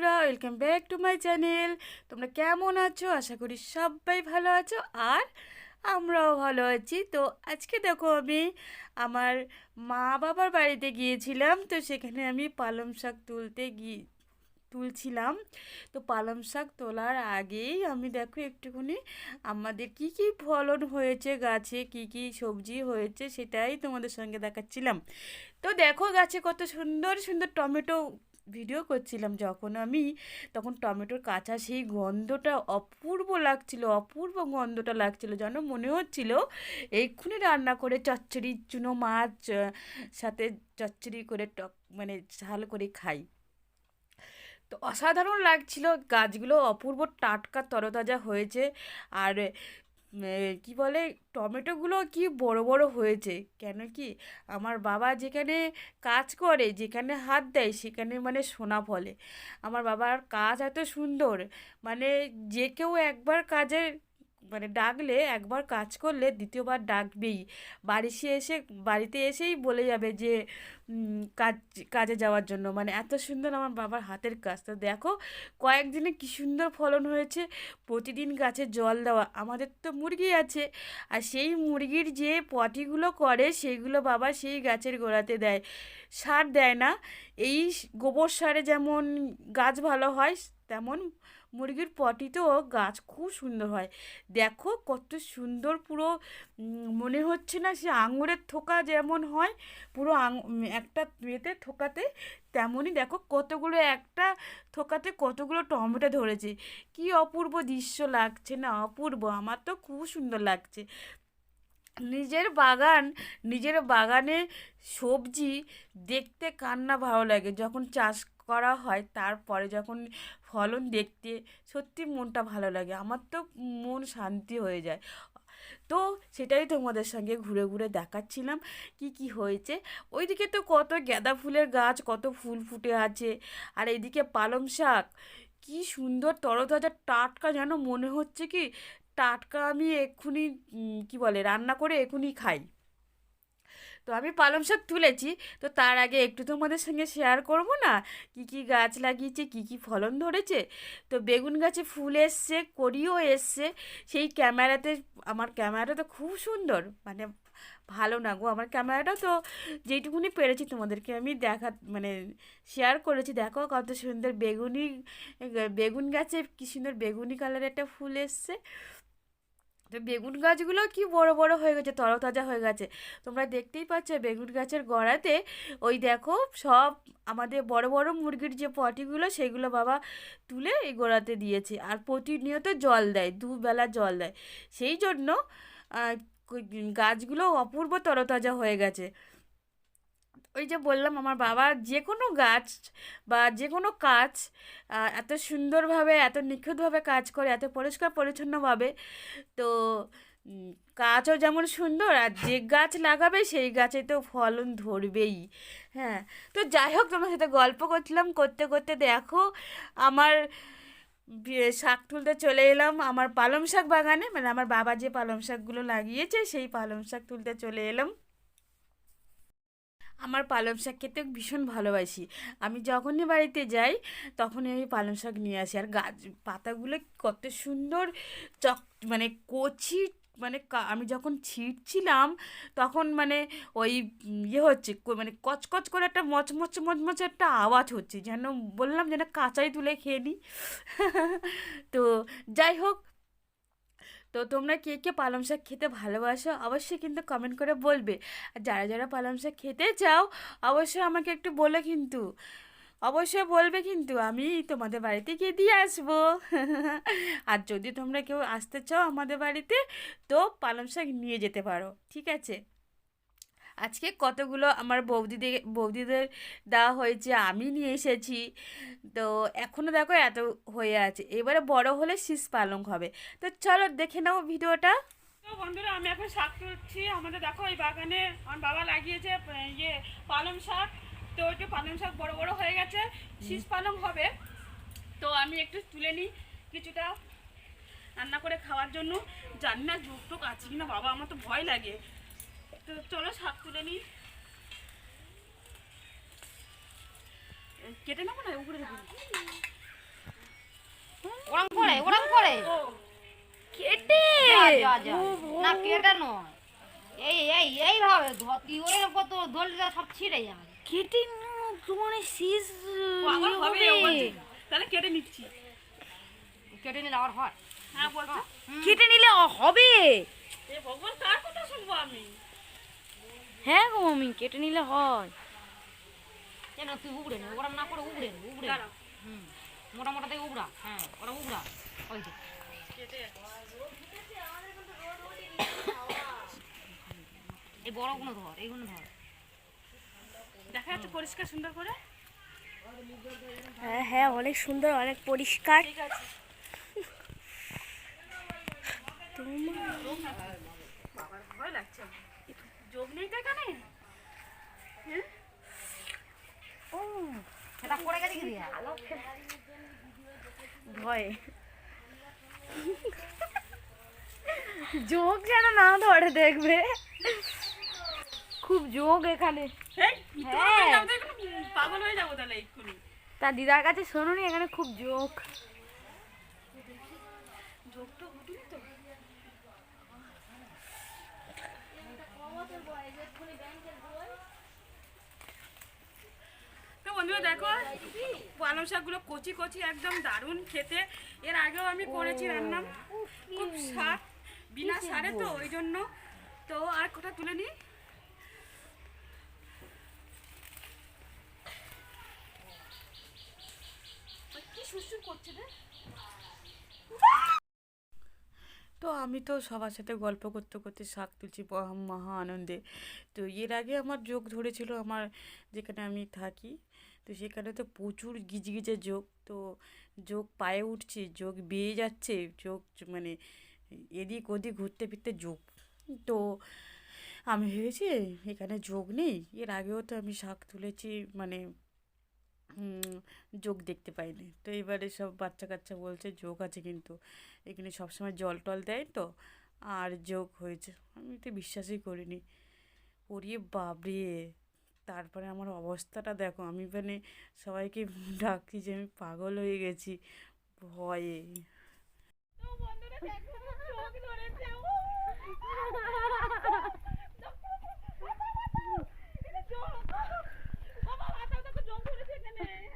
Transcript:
বন্ধুরা welcome back to my channel তোমরা কেমন আছো? আশা করি সবাই ভালো আছো আর আমরাও ভালো আছি। তো আজকে দেখো আমি আমার মা বাবার বাড়িতে গিয়েছিলাম। তো সেখানে আমি পালং শাক তুলতে গিয়ে তুলছিলাম। তো পালং শাক তোলার আগেই আমি দেখো একটুখানি আমাদের কি কি ফলন হয়েছে গাছে, কি কি সবজি হয়েছে সেটাই তোমাদের সঙ্গে দেখাচ্ছিলাম। তো দেখো গাছে কত সুন্দর সুন্দর টমেটো ভিডিও করছিলাম যখন আমি, তখন টমেটোর কাঁচা সেই গন্ধটা অপূর্ব লাগছিল, অপূর্ব গন্ধটা লাগছিল, যেন মনে হচ্ছিল এক্ষুনি রান্না করে চচ্চড়ি, চুনো মাছ সাথে চচ্চড়ি করে টক মানে ঝাল করে খাই। তো অসাধারণ লাগছিল, গাছগুলো অপূর্ব টাটকা, তরতাজা হয়েছে, আর কি বলে, টমেটোগুলো কি বড় বড় হয়েছে? কেন কি আমার বাবা যেখানে কাজ করে, যেখানে হাত দেয়, সেখানে মানে সোনা ফলে। আমার বাবার কাজ এত সুন্দর মানে যে কেউ একবার কাজে মানে ডাকলে, একবার কাজ করলে দ্বিতীয়বার ডাকবেই। বাড়ি সে এসে, বাড়িতে এসেই বলে যাবে যে কাজ, কাজে যাওয়ার জন্য। মানে এত সুন্দর আমার বাবার হাতের কাজ। তো দেখো, কয়েকদিনে কি সুন্দর ফলন হয়েছে। প্রতিদিন গাছে জল দেওয়া। আমাদের তো মুরগি আছে। আর সেই মুরগির যে পটিগুলো করে, সেইগুলো বাবা সেই গাছের গোড়াতে দেয়। সার দেয় না। এই গোবর সারে যেমন গাছ ভালো হয়, তেমন মুরগির পটিতেও গাছ খুব সুন্দর হয়। দেখো, কত সুন্দর পুরো মনে হচ্ছে না সে আঙুরের থোকা যেমন হয়, পুরো একটা ইয়েতে থোকাতে তেমনই দেখো কতগুলো একটা থোকাতে কতগুলো টমেটো ধরেছে। কি অপূর্ব দৃশ্য লাগছে না, অপূর্ব। আমার তো খুব সুন্দর লাগছে। নিজের বাগান, নিজের বাগানে সবজি দেখতে কান্না ভালো লাগে। যখন চাষ করা হয় তারপরে যখন ফলন দেখতে সত্যি মনটা ভালো লাগে। আমার তো মন শান্তি হয়ে যায়। তো সেটাই তোমাদের সঙ্গে ঘুরে ঘুরে দেখাচ্ছিলাম, কি কি হয়েছে। ওইদিকে তো কত গাঁদা ফুলের গাছ, কত ফুল ফুটে আছে। আর এদিকে পালং শাক, কি সুন্দর তরতাজা টাটকা, যেন মনে হচ্ছে কি টাটকা আমি এক্ষুনি কি বলে, রান্না করে এক্ষুনি খাই। তো আমি পালং শাক তুলেছি। তো তার আগে একটু তোমাদের সঙ্গে শেয়ার করব না? কি কি গাছ লাগিয়েছে, কি কি ফলন ধরেছে? তো বেগুন গাছে ফুল এসছে, কড়িও এসছে। সেই ক্যামেরাতে আমার ক্যামেরাটা তো খুব সুন্দর। মানে ভালো না গো, আমার ক্যামেরাটা তো যেইটুকুনি পেরেছি তোমাদেরকে আমি দেখা মানে শেয়ার করেছি। দেখো কত সুন্দর বেগুনি, বেগুন গাছে কি সুন্দর বেগুনি কালারের একটা ফুল এসছে। তো বেগুন গাছগুলো কি বড় বড় হয়ে গেছে, তরতাজা হয়ে গেছে। তোমরা দেখতেই পাচ্ছ বেগুন গাছের গড়াতে ওই দেখো সব আমাদের বড় বড় মুরগির যে পটিগুলো সেগুলো বাবা তুলে এই গোড়াতে দিয়েছে। আর প্রতিনিয়ত জল দেয়, দুবেলা জল দেয়। সেই জন্য গাছগুলো অপূর্ব তরতাজা হয়ে গেছে। ওই যে বললাম, আমার বাবা যে কোনো গাছ বা যে কোনো কাজ এত সুন্দরভাবে, এত নিখুঁতভাবে কাজ করে, এত পরিষ্কার পরিচ্ছন্নভাবে, তো গাছও যেমন সুন্দর আর যে গাছ লাগাবে সেই গাছে তো ফলন ধরবেই। হ্যাঁ তো যাই হোক, তোমার সাথে গল্প করছিলাম, করতে করতে দেখো, আমার শাক তুলতে চলে এলাম, আমার পালং শাক বাগানে মানে আমার বাবা যে পালং শাকগুলো লাগিয়েছে, সেই পালং শাক তুলতে চলে এলাম। আমার পালং শাক খেতে ভীষণ ভালোবাসি। আমি যখনই বাড়িতে যাই, তখনই আমি পালং শাক নিয়ে আসি। আর গাছ, পাতাগুলো কত সুন্দর চক মানে কচি মানে আমি যখন ছিঁড়ছিলাম তখন মানে ওই ইয়ে হচ্ছে মানে কচকচ করে একটা মচমচ মচমচ একটা আওয়াজ হচ্ছে। যেন বললাম যেন কাঁচাই তুলে খেয়ে নিই। তো যাই হোক তো তোমরা কে কে পালং শাক খেতে ভালোবাসো অবশ্যই কিন্তু কমেন্ট করে বলবে। আর যারা যারা পালং শাক খেতে চাও, অবশ্যই আমাকে একটু বলে কিন্তু। অবশ্যই বলবে কিন্তু, আমি তোমাদের বাড়িতে গিয়ে দিয়ে আসব। আর যদি তোমরা কেউ আসতে চাও আমাদের বাড়িতে, তো পালং শাক নিয়ে যেতে পারো, ঠিক আছে? আজকে কতগুলো আমার বৌদিদের বৌদিদের দেওয়া হয়েছে আমি নিয়ে এসেছি। তো এখনও দেখো এত হয়ে আছে। এবারে বড় হলে শীষ পালং হবে। তো চলো দেখে নাও ভিডিওটা। তো বন্ধুরা আমি এখন শাক তুলছি। আমাদের দেখো এই বাগানে আমার বাবা লাগিয়েছে ইয়ে পালং শাক। তো ওইটা পালং শাক বড় বড় হয়ে গেছে শীষ পালং হবে। তো আমি একটু তুলে নিই কিছুটা রান্না করে খাওয়ার জন্য। জানি না যুগ টুক আছে কিনা বাবা আমার তো ভয় লাগে। তো চলো শাক তুলে নিই। কেটে নেব না? উপরে দেবো ওরম করে ওরম করে। কেটে। না কেটে নয়। এই এই এইভাবে ধরতি ওরে কত ধরলে সব ছিড়ে যাবে। কেটে তোমার শীষ ইয়ে হবে তাহলে কেটে নিচ্ছি। কেটে নিলে আবার হয়। হ্যাঁ, কেটে নিলে হবে। ভগবান কার কথা শুনব আমি? হ্যাঁ গো মামি কেটে নিলে হয়। কেন তুই নে? ওরা না করে নে উগড়ে হুম মোটা মোটা দিয়ে উগড়া হ্যাঁ ওরা ওই যে। এই বড়গুলো ধর এইগুলো ধর। দেখা যাচ্ছে পরিষ্কার সুন্দর করে? হ্যাঁ হ্যাঁ অনেক সুন্দর অনেক পরিষ্কার। ঠিক আছে। ভয় লাগছে। যোগ নেই তো এখানে সেটা পড়ে গেছে কি ভয়ে। যোগ যেন না ধরে দেখবে। খুব যোগ এখানে। হ্যাঁ। তো পাগল হয়ে যাব তাহলে দিদার কাছে শোনুনি এখানে খুব যোগ তো বন্ধুরা দেখো পালং শাকগুলো কচি কচি একদম দারুণ খেতে। এর আগেও আমি করেছি রান্না। খুব স্বাদ বিনা সারে তো ওই জন্য তো আর কোথা তুলে নিই? কি সুরসুর করছে রে তো আমি তো সবার সাথে গল্প করতে করতে শাক তুলছি মহা আনন্দে। তো এর আগে আমার যোগ ধরেছিল আমার যেখানে আমি থাকি, তো সেখানে তো প্রচুর গিজগিজে যোগ। তো যোগ পায়ে উঠছে, যোগ বেয়ে যাচ্ছে, যোগ মানে এদিক ওদিক ঘুরতে ফিরতে যোগ। তো আমি ভেবেছি এখানে যোগ নেই, এর আগেও তো আমি শাক তুলেছি মানে যোগ দেখতে পাইনি। তো এবারে সব বাচ্চা কাচ্চা বলছে যোগ আছে কিন্তু। এখানে সবসময় জল টল দেয় তো, আর যোগ হয়েছে। আমি তো বিশ্বাসই করিনি। ওরে বাবরে তারপরে আমার অবস্থাটা দেখো, আমি মানে সবাইকে ডাকছি যে আমি পাগল হয়ে গেছি, ভয়ে। Okay.